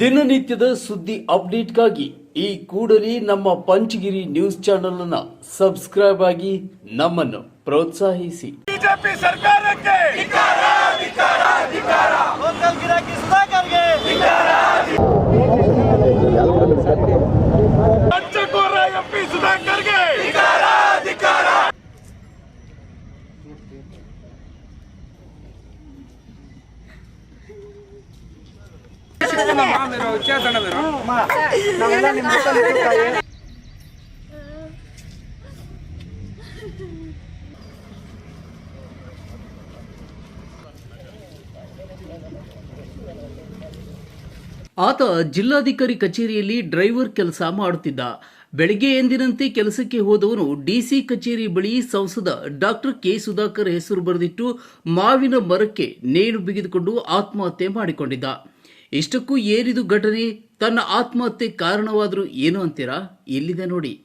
ದಿನನಿತ್ಯದ ಸುದ್ದಿ ಅಪ್ಡೇಟ್ಗಾಗಿ ಈ ಕೂಡಲೇ ನಮ್ಮ ಪಂಚಗಿರಿ ನ್ಯೂಸ್ ಚಾನೆಲ್ ಅನ್ನ ಸಬ್ಸ್ಕ್ರೈಬ್ ಆಗಿ ನಮ್ಮನ್ನು ಪ್ರೋತ್ಸಾಹಿಸಿ. ಬಿಜೆಪಿ ಸರ್ಕಾರಕ್ಕೆ. ನಾವೆಲ್ಲ ನಿಮ್ಮ. ಆತ ಜಿಲ್ಲಾಧಿಕಾರಿ ಕಚೇರಿಯಲ್ಲಿ ಡ್ರೈವರ್ ಕೆಲಸ ಮಾಡುತ್ತಿದ್ದ. ಬೆಳಿಗ್ಗೆ ಎಂದಿನಂತೆ ಕೆಲಸಕ್ಕೆ ಹೋದವನು ಡಿಸಿ ಕಚೇರಿ ಬಳಿ ಸಂಸದ ಡಾಕ್ಟರ್ ಕೆ ಸುಧಾಕರ್ ಹೆಸರು ಬರೆದಿಟ್ಟು ಮಾವಿನ ಮರಕ್ಕೆ ನೇಣು ಬಿಗಿದುಕೊಂಡು ಆತ್ಮಹತ್ಯೆ ಮಾಡಿಕೊಂಡಿದ್ದ. ಇಷ್ಟಕ್ಕೂ ಏರಿದು ಘಟನೆ ತನ್ನ ಆತ್ಮಹತ್ಯೆ ಕಾರಣವಾದರೂ ಏನು ಅಂತೀರಾ? ಇಲ್ಲಿದೆ ನೋಡಿ.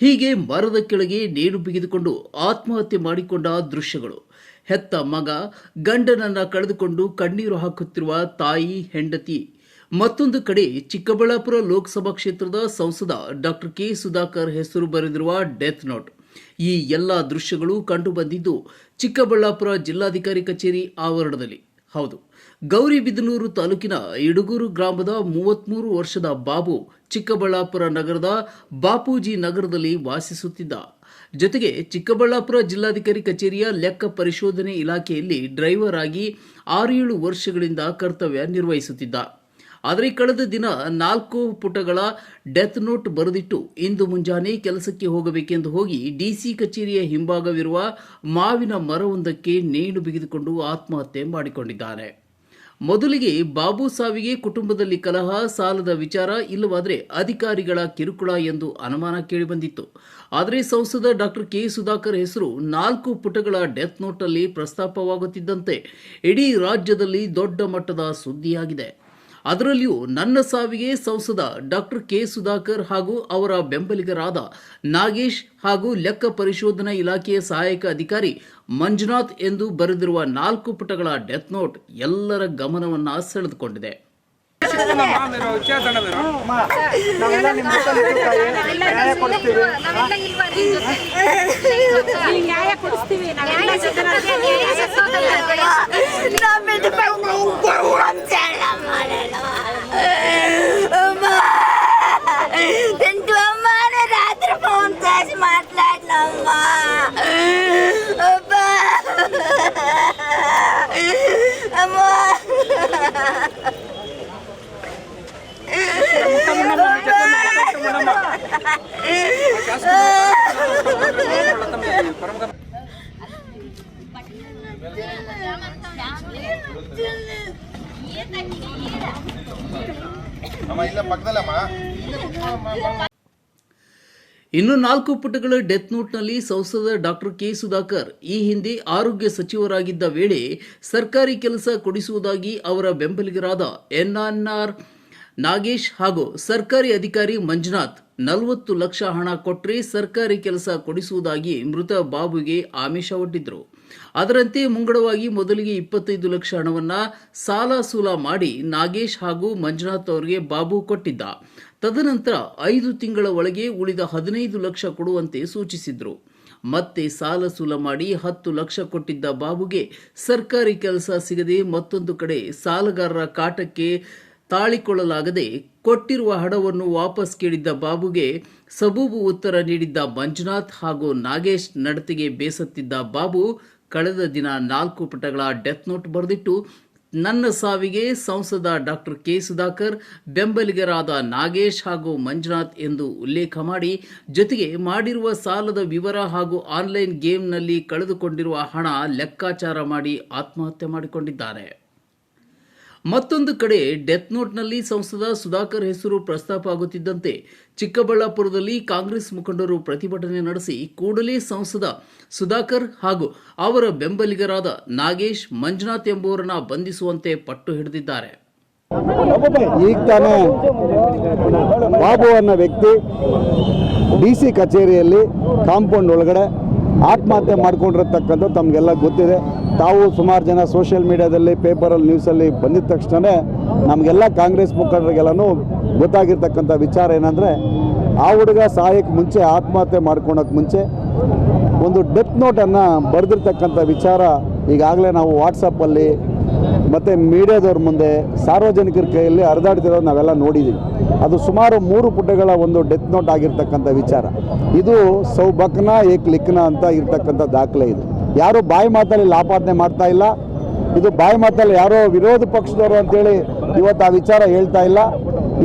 ಹೀಗೆ ಮರದ ಕೆಳಗೆ ನೇಣು ಬಿಗಿದುಕೊಂಡು ಆತ್ಮಹತ್ಯೆ ಮಾಡಿಕೊಂಡ ದೃಶ್ಯಗಳು. ಹೆತ್ತ ಮಗ, ಗಂಡನನ್ನು ಕಳೆದುಕೊಂಡು ಕಣ್ಣೀರು ಹಾಕುತ್ತಿರುವ ತಾಯಿ, ಹೆಂಡತಿ. ಮತ್ತೊಂದು ಕಡೆ ಚಿಕ್ಕಬಳ್ಳಾಪುರ ಲೋಕಸಭಾ ಕ್ಷೇತ್ರದ ಸಂಸದ ಡಾಕ್ಟರ್ ಕೆ. ಸುಧಾಕರ್ ಹೆಸರು ಬರೆದಿರುವ ಡೆತ್ ನೋಟ್. ಈ ಎಲ್ಲ ದೃಶ್ಯಗಳು ಕಂಡುಬಂದಿದ್ದು ಚಿಕ್ಕಬಳ್ಳಾಪುರ ಜಿಲ್ಲಾಧಿಕಾರಿ ಕಚೇರಿ ಆವರಣದಲ್ಲಿ. ಹೌದು. ಗೌರಿಬಿದನೂರು ತಾಲೂಕಿನ ಇಡುಗೂರು ಗ್ರಾಮದ ಮೂವತ್ಮೂರು ವರ್ಷದ ಬಾಬು ಚಿಕ್ಕಬಳ್ಳಾಪುರ ನಗರದ ಬಾಪೂಜಿ ನಗರದಲ್ಲಿ ವಾಸಿಸುತ್ತಿದ್ದ. ಜೊತೆಗೆ ಚಿಕ್ಕಬಳ್ಳಾಪುರ ಜಿಲ್ಲಾಧಿಕಾರಿ ಕಚೇರಿಯ ಲೆಕ್ಕ ಪರಿಶೋಧನೆ ಇಲಾಖೆಯಲ್ಲಿ ಡ್ರೈವರ್ ಆಗಿ ಆರು ಏಳು ವರ್ಷಗಳಿಂದ ಕರ್ತವ್ಯ ನಿರ್ವಹಿಸುತ್ತಿದ್ದ. ಆದರೆ ಕಳೆದ ದಿನ ನಾಲ್ಕು ಪುಟಗಳ ಡೆತ್ ನೋಟ್ ಬರೆದಿಟ್ಟು ಇಂದು ಮುಂಜಾನೆ ಕೆಲಸಕ್ಕೆ ಹೋಗಬೇಕೆಂದು ಹೋಗಿ ಡಿಸಿ ಕಚೇರಿಯ ಹಿಂಭಾಗವಿರುವ ಮಾವಿನ ಮರವೊಂದಕ್ಕೆ ನೇಣು ಬಿಗಿದುಕೊಂಡು ಆತ್ಮಹತ್ಯೆ ಮಾಡಿಕೊಂಡಿದ್ದಾನೆ. ಮೊದಲಿಗೆ ಬಾಬು ಸಾವಿಗೆ ಕುಟುಂಬದಲ್ಲಿ ಕಲಹ, ಸಾಲದ ವಿಚಾರ, ಇಲ್ಲವಾದರೆ ಅಧಿಕಾರಿಗಳ ಕಿರುಕುಳ ಎಂದು ಅನುಮಾನ ಕೇಳಿಬಂದಿತ್ತು. ಆದರೆ ಸಂಸದ ಡಾಕ್ಟರ್ ಕೆ ಸುಧಾಕರ್ ಹೆಸರು ನಾಲ್ಕು ಪುಟಗಳ ಡೆತ್ ನೋಟ್ನಲ್ಲಿ ಪ್ರಸ್ತಾಪವಾಗುತ್ತಿದ್ದಂತೆ, ಇಡೀ ರಾಜ್ಯದಲ್ಲಿ ದೊಡ್ಡ ಮಟ್ಟದ ಸುದ್ದಿಯಾಗಿದೆ. ಅದರಲ್ಲಿಯೂ ನನ್ನ ಸಾವಿಗೆ ಸಂಸದ ಡಾಕ್ಟರ್ ಕೆ ಸುಧಾಕರ್ ಹಾಗೂ ಅವರ ಬೆಂಬಲಿಗರಾದ ನಾಗೇಶ್ ಹಾಗೂ ಲೆಕ್ಕ ಪರಿಶೋಧನಾ ಇಲಾಖೆಯ ಸಹಾಯಕ ಅಧಿಕಾರಿ ಮಂಜುನಾಥ್ ಎಂದು ಬರೆದಿರುವ ನಾಲ್ಕು ಪುಟಗಳ ಡೆತ್ ನೋಟ್ ಎಲ್ಲರ ಗಮನವನ್ನು ಸೆಳೆದುಕೊಂಡಿದೆ. ನ್ಯಾಯ ಕೊಡಿಸ್ತೀವಿ. ನಾವೆಲ್ಲ ಇನ್ನು ನಾಲ್ಕು ಪುಟಗಳ ಡೆತ್ ನೋಟ್ನಲ್ಲಿ ಸಂಸದ ಡಾಕ್ಟರ್ ಕೆ ಸುಧಾಕರ್. ಈ ಹಿಂದೆ ಆರೋಗ್ಯ ಸಚಿವರಾಗಿದ್ದ ವೇಳೆ ಸರ್ಕಾರಿ ಕೆಲಸ ಕೊಡಿಸುವುದಾಗಿ ಅವರ ಬೆಂಬಲಿಗರಾದ ಎನ್ಎನ್ಆರ್ ನಾಗೇಶ್ ಹಾಗೂ ಸರ್ಕಾರಿ ಅಧಿಕಾರಿ ಮಂಜುನಾಥ್ ನಲವತ್ತು ಲಕ್ಷ ಹಣ ಕೊಟ್ಟರೆ ಸರ್ಕಾರಿ ಕೆಲಸ ಕೊಡಿಸುವುದಾಗಿ ಮೃತ ಬಾಬುಗೆ ಆಮಿಷ ಒಡ್ಡಿದ್ರು. ಅದರಂತೆ ಮುಂಗಡವಾಗಿ ಮೊದಲಿಗೆ ಇಪ್ಪತ್ತೈದು ಲಕ್ಷ ಹಣವನ್ನ ಸಾಲ ಸೂಲ ಮಾಡಿ ನಾಗೇಶ್ ಹಾಗೂ ಮಂಜುನಾಥ್ ಅವರಿಗೆ ಬಾಬು ಕೊಟ್ಟಿದ್ದ. ತದನಂತರ ಐದು ತಿಂಗಳ ಒಳಗೆ ಉಳಿದ ಹದಿನೈದು ಲಕ್ಷ ಕೊಡುವಂತೆ ಸೂಚಿಸಿದ್ರು. ಮತ್ತೆ ಸಾಲ ಸೂಲ ಮಾಡಿ ಹತ್ತು ಲಕ್ಷ ಕೊಟ್ಟಿದ್ದ ಬಾಬುಗೆ ಸರ್ಕಾರಿ ಕೆಲಸ ಸಿಗದೆ ಮತ್ತೊಂದು ಕಡೆ ಸಾಲಗಾರರ ಕಾಟಕ್ಕೆ ತಾಳಿಕೊಳ್ಳಲಾಗದೆ ಕೊಟ್ಟಿರುವ ಹಣವನ್ನು ವಾಪಸ್ ಕೇಳಿದ್ದ ಬಾಬುಗೆ ಸಬೂಬು ಉತ್ತರ ನೀಡಿದ್ದ ಮಂಜುನಾಥ್ ಹಾಗೂ ನಾಗೇಶ್ ನಡತೆಗೆ ಬೇಸತ್ತಿದ್ದ ಬಾಬು ಕಳೆದ ದಿನ ನಾಲ್ಕು ಪುಟಗಳ ಡೆತ್ ನೋಟ್ ಬರೆದಿಟ್ಟು, ನನ್ನ ಸಾವಿಗೆ ಸಂಸದ ಡಾಕ್ಟರ್ ಕೆ. ಸುಧಾಕರ್, ಬೆಂಬಲಿಗರಾದ ನಾಗೇಶ್ ಹಾಗೂ ಮಂಜುನಾಥ್ ಎಂದು ಉಲ್ಲೇಖ ಮಾಡಿ, ಜೊತೆಗೆ ಮಾಡಿರುವ ಸಾಲದ ವಿವರ ಹಾಗೂ ಆನ್ಲೈನ್ ಗೇಮ್ನಲ್ಲಿ ಕಳೆದುಕೊಂಡಿರುವ ಹಣ ಲೆಕ್ಕಾಚಾರ ಮಾಡಿ ಆತ್ಮಹತ್ಯೆ ಮಾಡಿಕೊಂಡಿದ್ದಾರೆ. ಮತ್ತೊಂದು ಕಡೆ ಡೆತ್ ನೋಟ್ನಲ್ಲಿ ಸಂಸದ ಸುಧಾಕರ್ ಹೆಸರು ಪ್ರಸ್ತಾಪ ಆಗುತ್ತಿದ್ದಂತೆ ಚಿಕ್ಕಬಳ್ಳಾಪುರದಲ್ಲಿ ಕಾಂಗ್ರೆಸ್ ಮುಖಂಡರು ಪ್ರತಿಭಟನೆ ನಡೆಸಿ ಕೂಡಲೇ ಸಂಸದ ಸುಧಾಕರ್ ಹಾಗೂ ಅವರ ಬೆಂಬಲಿಗರಾದ ನಾಗೇಶ್, ಮಂಜುನಾಥ್ ಎಂಬುವರನ್ನ ಬಂಧಿಸುವಂತೆ ಪಟ್ಟು ಹಿಡಿದಿದ್ದಾರೆ. ಈಗ ತಾನೇ ಬಾಬು ಅನ್ನೋ ವ್ಯಕ್ತಿ ಡಿ ಸಿ ಕಚೇರಿಯಲ್ಲಿ ಕಾಂಪೌಂಡ್ ಒಳಗಡೆ ಆತ್ಮಹತ್ಯೆ ಮಾಡಿಕೊಂಡಿರತಕ್ಕಂಥ ತಮಗೆಲ್ಲ ಗೊತ್ತಿದೆ. ತಾವು ಸುಮಾರು ಜನ ಸೋಷಿಯಲ್ ಮೀಡಿಯಾದಲ್ಲಿ ಪೇಪರಲ್ಲಿ ನ್ಯೂಸಲ್ಲಿ ಬಂದಿದ ತಕ್ಷಣವೇ ನಮಗೆಲ್ಲ ಕಾಂಗ್ರೆಸ್ ಮುಖಂಡರಿಗೆಲ್ಲನೂ ಗೊತ್ತಾಗಿರ್ತಕ್ಕಂಥ ವಿಚಾರ ಏನಂದರೆ, ಆ ಹುಡುಗ ಸಾಯಕ್ಕೆ ಮುಂಚೆ ಆತ್ಮಹತ್ಯೆ ಮಾಡ್ಕೊಳಕ್ಕೆ ಮುಂಚೆ ಒಂದು ಡೆತ್ ನೋಟನ್ನು ಬರೆದಿರ್ತಕ್ಕಂಥ ವಿಚಾರ ಈಗಾಗಲೇ ನಾವು ವಾಟ್ಸಪ್ಪಲ್ಲಿ ಮತ್ತು ಮೀಡಿಯಾದವ್ರ ಮುಂದೆ ಸಾರ್ವಜನಿಕರ ಕೈಯಲ್ಲಿ ಹರಿದಾಡ್ತಿರೋದು ನಾವೆಲ್ಲ ನೋಡಿದ್ದೀವಿ. ಅದು ಸುಮಾರು ಮೂರು ಪುಟಗಳ ಒಂದು ಡೆತ್ ನೋಟ್ ಆಗಿರ್ತಕ್ಕಂಥ ವಿಚಾರ. ಇದು ಸೌಬಕ್ನ ಏಕ್ ಲಿಕ್ನ ಅಂತ ಇರ್ತಕ್ಕಂಥ ದಾಖಲೆ ಇದು. ಯಾರು ಬಾಯಿ ಮಾತಲ್ಲಿ ಲಾಪಾದನೆ ಮಾಡ್ತಾ ಇಲ್ಲ. ಇದು ಬಾಯಿ ಮಾತಲ್ಲಿ ಯಾರೋ ವಿರೋಧ ಪಕ್ಷದವರು ಅಂತೇಳಿ ಇವತ್ತು ಆ ವಿಚಾರ ಹೇಳ್ತಾ ಇಲ್ಲ.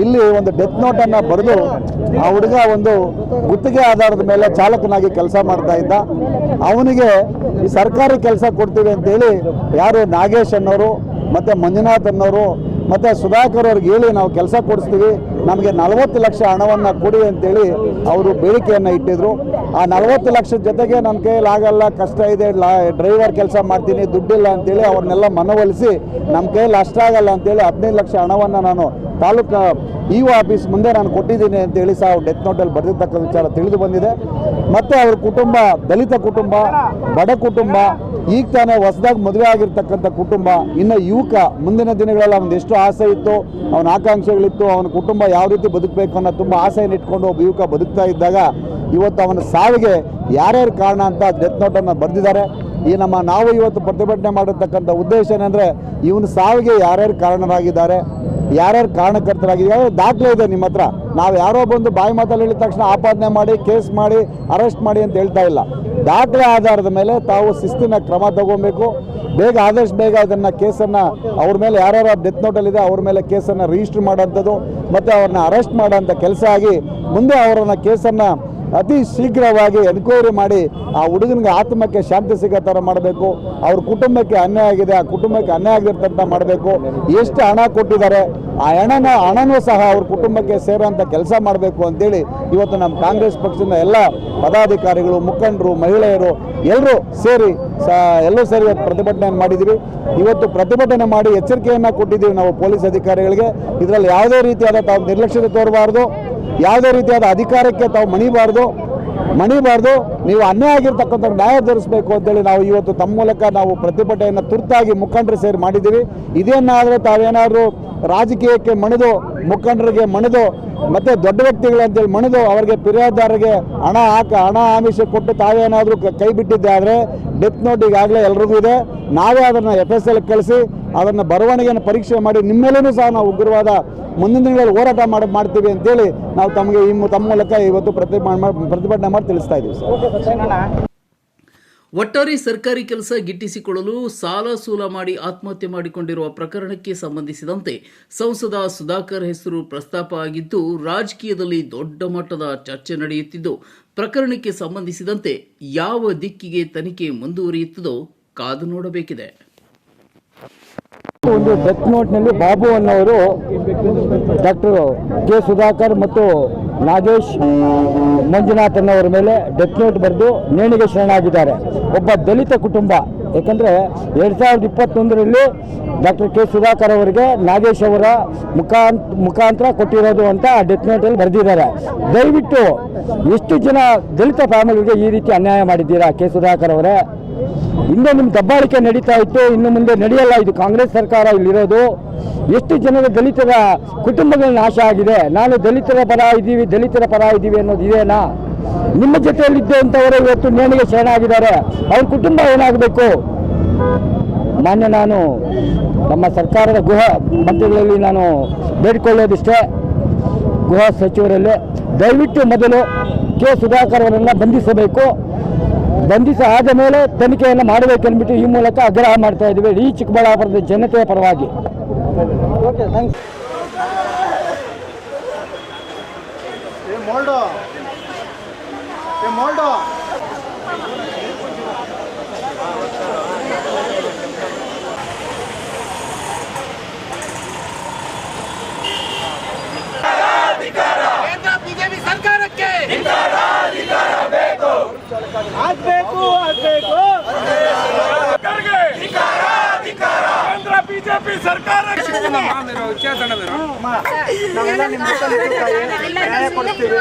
ಇಲ್ಲಿ ಒಂದು ಡೆತ್ ನೋಟನ್ನು ಬರೆದು ಆ ಹುಡುಗ ಒಂದು ಗುತ್ತಿಗೆ ಆಧಾರದ ಮೇಲೆ ಚಾಲಕನಾಗಿ ಕೆಲಸ ಮಾಡ್ತಾ ಇದ್ದ. ಅವನಿಗೆ ಈ ಸರ್ಕಾರಿ ಕೆಲಸ ಕೊಡ್ತೀವಿ ಅಂತೇಳಿ ಯಾರು ನಾಗೇಶ್ ಅನ್ನೋರು, ಮತ್ತು ಮಂಜುನಾಥ್ ಅನ್ನೋರು, ಮತ್ತು ಸುಧಾಕರ್ ಅವ್ರಿಗೆ ಹೇಳಿ ನಾವು ಕೆಲಸ ಕೊಡಿಸ್ತೀವಿ. ನಮಗೆ ನಲವತ್ತು ಲಕ್ಷ ಹಣವನ್ನು ಕೊಡಿ ಅಂತೇಳಿ ಅವರು ಬೇಡಿಕೆಯನ್ನು ಇಟ್ಟಿದ್ರು. ಆ ನಲವತ್ತು ಲಕ್ಷದ ಜೊತೆಗೆ ನನ್ನ ಕೈಯಲ್ಲಿ ಆಗಲ್ಲ, ಕಷ್ಟ ಇದೆ ಡ್ರೈವರ್ ಕೆಲಸ ಮಾಡ್ತೀನಿ, ದುಡ್ಡಿಲ್ಲ ಅಂತೇಳಿ ಅವ್ರನ್ನೆಲ್ಲ ಮನವೊಲಿಸಿ ನಮ್ಮ ಕೈಯಲ್ಲಿ ಅಷ್ಟಾಗಲ್ಲ ಅಂತೇಳಿ ಹದಿನೈದು ಲಕ್ಷ ಹಣವನ್ನು ನಾನು ತಾಲೂಕು ಇ ಒ ಆಫೀಸ್ ಮುಂದೆ ನಾನು ಕೊಟ್ಟಿದ್ದೀನಿ ಅಂತೇಳಿ ಸಹ ಡೆತ್ ನೋಟಲ್ಲಿ ಬರೆದಿರ್ತಕ್ಕಂಥ ವಿಚಾರ ತಿಳಿದು ಬಂದಿದೆ. ಮತ್ತು ಅವ್ರ ಕುಟುಂಬ, ದಲಿತ ಕುಟುಂಬ, ಬಡ ಕುಟುಂಬ, ಈಗ ತಾನೇ ಹೊಸದಾಗಿ ಮದುವೆ ಆಗಿರ್ತಕ್ಕಂಥ ಕುಟುಂಬ, ಇನ್ನು ಯುವಕ, ಮುಂದಿನ ದಿನಗಳಲ್ಲಿ ಅವನ ಎಷ್ಟು ಆಸೆ ಇತ್ತು, ಅವನ ಆಕಾಂಕ್ಷೆಗಳಿತ್ತು, ಅವನ ಕುಟುಂಬ ಯಾವ ರೀತಿ ಬದುಕಬೇಕು ಅನ್ನೋ ತುಂಬ ಆಸೆಯನ್ನು ಇಟ್ಕೊಂಡು ಒಬ್ಬ ಯುವಕ ಬದುಕ್ತಾ ಇದ್ದಾಗ ಇವತ್ತು ಅವನ ಸಾವಿಗೆ ಯಾರ್ಯಾರು ಕಾರಣ ಅಂತ ಡೆತ್ ನೋಟನ್ನು ಬರೆದಿದ್ದಾರೆ. ಈ ನಮ್ಮ ನಾವು ಇವತ್ತು ಪ್ರತಿಭಟನೆ ಮಾಡಿರ್ತಕ್ಕಂಥ ಉದ್ದೇಶ ಏನಂದರೆ, ಇವನ ಸಾವಿಗೆ ಯಾರ್ಯಾರು ಕಾರಣರಾಗಿದ್ದಾರೆ ಯಾರ್ಯಾರು ಕಾರಣಕರ್ತರಾಗಿದ್ದಾರೆ ದಾಖಲೆ ಇದೆ ನಿಮ್ಮ ಹತ್ರ. ನಾವು ಯಾರೋ ಬಂದು ಬಾಯಿ ಮಾತಲ್ಲಿ ಹೇಳಿದ ತಕ್ಷಣ ಆಪಾದನೆ ಮಾಡಿ, ಕೇಸ್ ಮಾಡಿ, ಅರೆಸ್ಟ್ ಮಾಡಿ ಅಂತ ಹೇಳ್ತಾ ಇಲ್ಲ. ದಾಖಲೆ ಆಧಾರದ ಮೇಲೆ ತಾವು ಶಿಸ್ತಿನ ಕ್ರಮ ತಗೋಬೇಕು. ಬೇಗ ಆದಷ್ಟು ಬೇಗ ಅದನ್ನು ಕೇಸನ್ನು ಅವ್ರ ಮೇಲೆ ಯಾರ್ಯಾರ ಡೆತ್ ನೋಟಲ್ಲಿದೆ ಅವ್ರ ಮೇಲೆ ಕೇಸನ್ನು ರಿಜಿಸ್ಟರ್ ಮಾಡೋಂಥದ್ದು ಮತ್ತು ಅವ್ರನ್ನ ಅರೆಸ್ಟ್ ಮಾಡೋಂಥ ಕೆಲಸ ಆಗಿ ಮುಂದೆ ಅವರನ್ನು ಕೇಸನ್ನು ಅತಿ ಶೀಘ್ರವಾಗಿ ಎನ್ಕ್ವೈರಿ ಮಾಡಿ ಆ ಹುಡುಗನಿಗೆ ಆತ್ಮಕ್ಕೆ ಶಾಂತಿ ಸಿಗೋ ಥರ ಮಾಡಬೇಕು. ಅವ್ರ ಕುಟುಂಬಕ್ಕೆ ಅನ್ಯಾಯ ಆಗಿದೆ, ಆ ಕುಟುಂಬಕ್ಕೆ ಅನ್ಯಾಯ ಆಗಿರ್ತಂತ ಮಾಡಬೇಕು. ಎಷ್ಟು ಹಣ ಕೊಟ್ಟಿದ್ದಾರೆ, ಆ ಹಣನ, ಹಣನೂ ಸಹ ಅವ್ರ ಕುಟುಂಬಕ್ಕೆ ಸೇರೋಂಥ ಕೆಲಸ ಮಾಡಬೇಕು ಅಂತೇಳಿ ಇವತ್ತು ನಮ್ಮ ಕಾಂಗ್ರೆಸ್ ಪಕ್ಷದ ಎಲ್ಲ ಪದಾಧಿಕಾರಿಗಳು, ಮುಖಂಡರು, ಮಹಿಳೆಯರು ಎಲ್ಲರೂ ಸೇರಿ ಸ, ಎಲ್ಲರೂ ಸೇರಿ ಇವತ್ತು ಪ್ರತಿಭಟನೆ ಮಾಡಿದ್ದೀವಿ. ಇವತ್ತು ಪ್ರತಿಭಟನೆ ಮಾಡಿ ಎಚ್ಚರಿಕೆಯನ್ನು ಕೊಟ್ಟಿದ್ದೀವಿ ನಾವು ಪೊಲೀಸ್ ಅಧಿಕಾರಿಗಳಿಗೆ. ಇದರಲ್ಲಿ ಯಾವುದೇ ರೀತಿಯಾದ ತಾವು ನಿರ್ಲಕ್ಷ್ಯತೆ ತೋರಬಾರ್ದು. ಯಾವುದೇ ರೀತಿಯಾದ ಅಧಿಕಾರಕ್ಕೆ ತಾವು ಮಣಿಬಾರ್ದು ಮಣಿಬಾರ್ದು ನೀವು ಅನ್ಯಾಯ ಆಗಿರ್ತಕ್ಕಂಥ ನ್ಯಾಯ ಧರಿಸಬೇಕು ಅಂತೇಳಿ ನಾವು ಇವತ್ತು ತಮ್ಮ ಮೂಲಕ ನಾವು ಪ್ರತಿಭಟನೆಯನ್ನು ತುರ್ತಾಗಿ ಮುಖಂಡರು ಸೇರಿ ಮಾಡಿದ್ದೀವಿ. ಇದೇನಾದರೂ ತಾವೇನಾದರೂ ರಾಜಕೀಯಕ್ಕೆ ಮಣಿದು, ಮುಖಂಡರಿಗೆ ಮಣಿದು, ಮತ್ತೆ ದೊಡ್ಡ ವ್ಯಕ್ತಿಗಳು ಅಂತೇಳಿ ಮಣಿದು ಅವರಿಗೆ ಪಿರಿಯಾದಾರರಿಗೆ ಹಣ ಹಾಕ, ಹಣ ಆಮಿಷ ಕೊಟ್ಟು ತಾವೇನಾದರೂ ಕ- ಬಿಟ್ಟಿದ್ದೆ ಆದರೆ ಡೆತ್ ನೋಟ್ ಈಗಾಗಲೇ ಎಲ್ರಿಗೂ ಇದೆ. ನಾವೇ ಅದನ್ನು ಎಫ್ ಎಸ್ ಎಲ್ ಕಳಿಸಿ ಅದನ್ನು ಬರವಣಿಗೆಯನ್ನು ಪರೀಕ್ಷೆ ಮಾಡಿ ನಿಮ್ಮೇಲೂ ಸಹ ನಾವು ಉಗ್ರವಾದ ಮುಂದಿನ ದಿನಗಳಲ್ಲಿ ಹೋರಾಟ ಮಾಡಿ ಮಾಡ್ತೀವಿ ಅಂತೇಳಿ ನಾವು ತಮಗೆ ಈ ತಮ್ಮ ಮೂಲಕ ಇವತ್ತು ಪ್ರತಿಭಟನೆ ಮಾಡಿ ಪ್ರತಿಭಟನೆ ಮಾಡಿ ತಿಳಿಸ್ತಾ ಇದ್ದೀವಿ ಸರ್. ಒಟ್ಟಾರೆ ಸರ್ಕಾರಿ ಕೆಲಸ ಗಿಟ್ಟಿಸಿಕೊಳ್ಳಲು ಸಾಲ ಸೂಲ ಮಾಡಿ ಆತ್ಮಹತ್ಯೆ ಮಾಡಿಕೊಂಡಿರುವ ಪ್ರಕರಣಕ್ಕೆ ಸಂಬಂಧಿಸಿದಂತೆ ಸಂಸದ ಸುಧಾಕರ್ ಹೆಸರು ಪ್ರಸ್ತಾಪ ಆಗಿದ್ದು ರಾಜಕೀಯದಲ್ಲಿ ದೊಡ್ಡ ಮಟ್ಟದ ಚರ್ಚೆ ನಡೆಯುತ್ತಿದ್ದು ಪ್ರಕರಣಕ್ಕೆ ಸಂಬಂಧಿಸಿದಂತೆ ಯಾವ ದಿಕ್ಕಿಗೆ ತನಿಖೆ ಮುಂದುವರಿಯುತ್ತದೋ ಕಾದು ನೋಡಬೇಕಿದೆ. ಒಂದು ಡೆತ್ ನೋಟ್ನಲ್ಲಿ ಬಾಬು ಅನ್ನೋರು ಡಾಕ್ಟರ್ ಕೆ ಸುಧಾಕರ್ ಮತ್ತು ನಾಗೇಶ್ ಮಂಜುನಾಥ್ ಅನ್ನೋರ ಮೇಲೆ ಡೆತ್ ನೋಟ್ ಬರೆದು ನೇಣಿಗೆ ಶರಣಾಗಿದ್ದಾರೆ. ಒಬ್ಬ ದಲಿತ ಕುಟುಂಬ. ಏಕೆಂದರೆ ಎರಡು ಸಾವಿರದ ಇಪ್ಪತ್ತೊಂದರಲ್ಲಿ ಡಾಕ್ಟರ್ ಕೆ ಸುಧಾಕರ್ ಅವರಿಗೆ ನಾಗೇಶ್ ಅವರ ಮುಖಾಂತ, ಮುಖಾಂತರ ಕೊಟ್ಟಿರೋದು ಅಂತ ಆ ಡೆತ್ ನೋಟಲ್ಲಿ ಬರೆದಿದ್ದಾರೆ. ದಯವಿಟ್ಟು ಎಷ್ಟು ಜನ ದಲಿತ ಫ್ಯಾಮಿಲಿಗೆ ಈ ರೀತಿ ಅನ್ಯಾಯ ಮಾಡಿದ್ದೀರಾ ಕೆ ಸುಧಾಕರ್ ಅವರೇ? ಹಿಂದೆ ನಿಮ್ಮ ದಬ್ಬಾಳಿಕೆ ನಡೀತಾ ಇತ್ತು, ಇನ್ನು ಮುಂದೆ ನಡೆಯಲ್ಲ. ಇದು ಕಾಂಗ್ರೆಸ್ ಸರ್ಕಾರ ಇಲ್ಲಿರೋದು. ಎಷ್ಟು ಜನರ ದಲಿತರ ಕುಟುಂಬಗಳ ನಾಶ ಆಗಿದೆ. ನಾನು ದಲಿತರ ಪರ ಇದ್ದೀವಿ, ದಲಿತರ ಪರ ಇದ್ದೀವಿ ಅನ್ನೋದು ಇದೇನಾ? ನಿಮ್ಮ ಜೊತೆಯಲ್ಲಿದ್ದಂಥವರು ಇವತ್ತು ನೇಣಿಗೆ ಶರಣಾಗಿದ್ದಾರೆ ಅವ್ರ ಕುಟುಂಬ ಏನಾಗಬೇಕು? ಮಾನ್ಯ ನಾನು ನಮ್ಮ ಸರ್ಕಾರದ ಗೃಹ ಮಂತ್ರಿಗಳಲ್ಲಿ ನಾನು ಬೇಡಿಕೊಳ್ಳೋದಿಷ್ಟೇ. ಗೃಹ ಸಚಿವರಲ್ಲಿ ದಯವಿಟ್ಟು ಮೊದಲು ಕೆ ಸುಧಾಕರ್ ಅವರನ್ನು ಬಂಧಿಸಬೇಕು. ಬಂಧಿಸ ಆದ ಮೇಲೆ ತನಿಖೆಯನ್ನು ಮಾಡಬೇಕೆಂದ್ಬಿಟ್ಟು ಈ ಮೂಲಕ ಆಗ್ರಹ ಮಾಡ್ತಾ ಇದ್ದೀವಿ. ಈ ಚಿಕ್ಕಬಳ್ಳಾಪುರದ ಜನತೆಯ ಪರವಾಗಿ. ಕೇಂದ್ರ ಬಿಜೆಪಿ ಸರ್ಕಾರಕ್ಕೆ ಕೇಂದ್ರ ಬಿಜೆಪಿ ನಾವೆಲ್ಲ ನಿಮ್ಮ ನ್ಯಾಯ ಕೊಡ್ತೀವಿ.